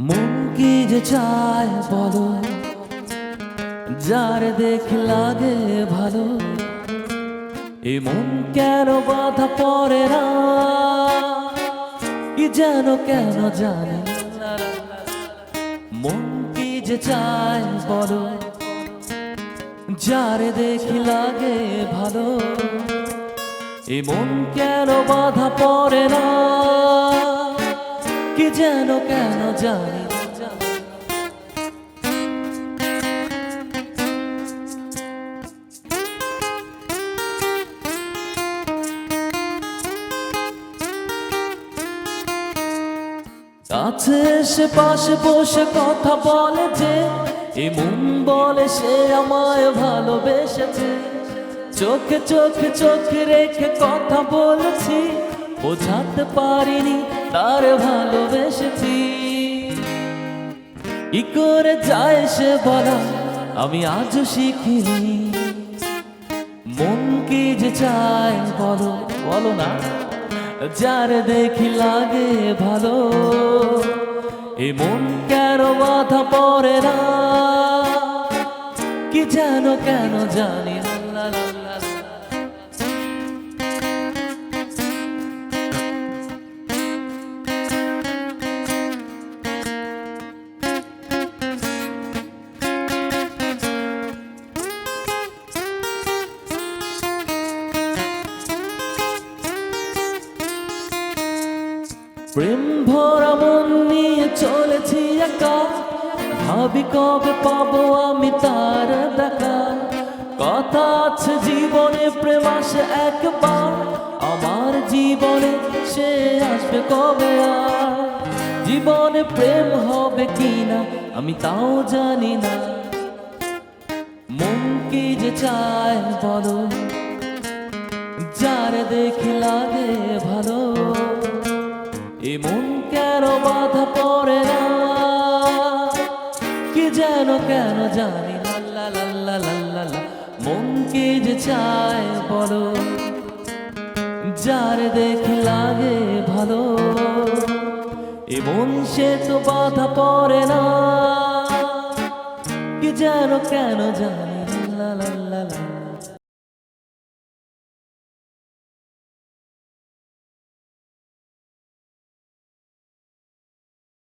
মন কি যে চায় বলো, যার দেখ লাগে ভালো এ মন কেন বাধা পড়ে না কি যেন কেন জানে। মন কি যে চায় বলো, যার দেখি লাগে ভালো এ মন কেন বাধা পড়ে না কি যেন কেন জানি। কাছে এসে পাশে বসে কথা বলে যে, এ মন বলে সে আমায় ভালোবেসেছে চোখে চোখে চোখে রেখে কথা বলেছি, বোঝাতে পারিনি তার ভালোবেসেছি। কি করে যায় সে বলা আমি আজও শিখিনি। মন কি যে চায় বলো বলো না। যার দেখি লাগে ভালো, এ মন কেন মাথা পরে না? কি যেন কেন জানি না প্রেম ভরা মন নিয়ে চলেছি একা। ভাবি কবে পাবো আমি তার দেখা। কথা আছে জীবনে, প্রেম আসে একবার। আমার জীবনে সে আসবে কবে আর? জীবনে প্রেম হবে কিনা আমি তাও জানি না। মন কি যে চায় বলো? যার দেখি লাগে ভালো। এমন কেন বাধা পড়ে না কি যেন কেন জানি না লা লা লা লা লা লা। মন কি যে চায় বলো যার দেখে লাগে ভালো এমন সে তো বাধা পড়ে না কি যেন কেন জানি